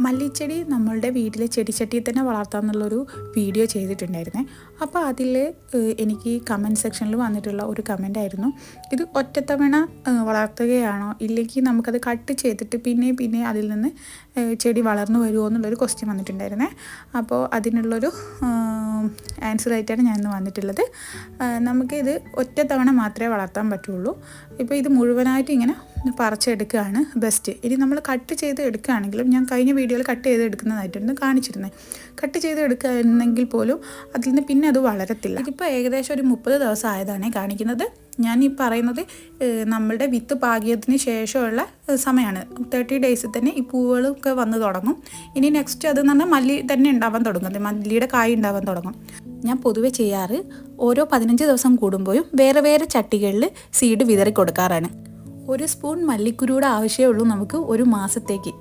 മല്ലിച്ചെടി നമ്മളുടെ വീട്ടിലെ ചെടിച്ചട്ടിയിൽ തന്നെ വളർത്താമെന്നുള്ളൊരു വീഡിയോ ചെയ്തിട്ടുണ്ടായിരുന്നേ. അപ്പോൾ അതിൽ എനിക്ക് കമന്റ് സെക്ഷനിൽ വന്നിട്ടുള്ള ഒരു കമന്റ് ആയിരുന്നു. ഇത് ഒറ്റത്തവണ വളർത്തുകയാണോ? ഇല്ലെങ്കിൽ നമുക്കത് കട്ട് ചെയ്തിട്ട് പിന്നെ പിന്നെ അതിൽ നിന്ന് ചെടി വളർന്നു വരുമോ എന്നുള്ളൊരു ക്വസ്റ്റ്യൻ വന്നിട്ടുണ്ടായിരുന്നേ. അപ്പോൾ അതിനുള്ളൊരു ആൻസർ ആയിട്ടാണ് ഇന്ന് വന്നിട്ടുള്ളത്. നമുക്കിത് ഒറ്റ തവണ മാത്രമേ വളർത്താൻ പറ്റുള്ളൂ. ഇപ്പോൾ ഇത് മുഴുവനായിട്ട് ഇങ്ങനെ പറിച്ചെടുക്കുകയാണ് ബെസ്റ്റ് ഇനി നമ്മൾ കട്ട് ചെയ്ത് എടുക്കുകയാണെങ്കിലും ഞാൻ കഴിഞ്ഞ വീഡിയോയിൽ കട്ട് ചെയ്ത് എടുക്കുന്നതായിട്ടുണ്ട് കാണിച്ചിരുന്നത്. കട്ട് ചെയ്ത് എടുക്കുകയാണെങ്കിൽ പോലും അതിൽ നിന്ന് പിന്നെ അത് വളരത്തില്ല. ഇതിപ്പോൾ ഏകദേശം ഒരു മുപ്പത് ദിവസം ആയതാണ് കാണിക്കുന്നത്. ഞാൻ ഈ പറയുന്നത് നമ്മളുടെ വിത്ത് പാകിയതിന് ശേഷമുള്ള സമയമാണ് തേർട്ടി ഡേയ്സിൽ തന്നെ ഈ പൂവുകളൊക്കെ വന്ന് തുടങ്ങും. ഇനി നെക്സ്റ്റ് അത് പറഞ്ഞാൽ മല്ലി തന്നെ ഉണ്ടാവാൻ തുടങ്ങും. മല്ലിയുടെ കായ് ഉണ്ടാവാൻ തുടങ്ങും. ഞാൻ പൊതുവെ ചെയ്യാറ് ഓരോ പതിനഞ്ച് ദിവസം കൂടുമ്പോഴും വേറെ വേറെ ചട്ടികളിൽ സീഡ് വിതറി കൊടുക്കാറാണ്. ഒരു സ്പൂൺ മല്ലിക്കുരുയുടെ ആവശ്യമേ ഉള്ളൂ നമുക്ക് ഒരു മാസത്തേക്ക്.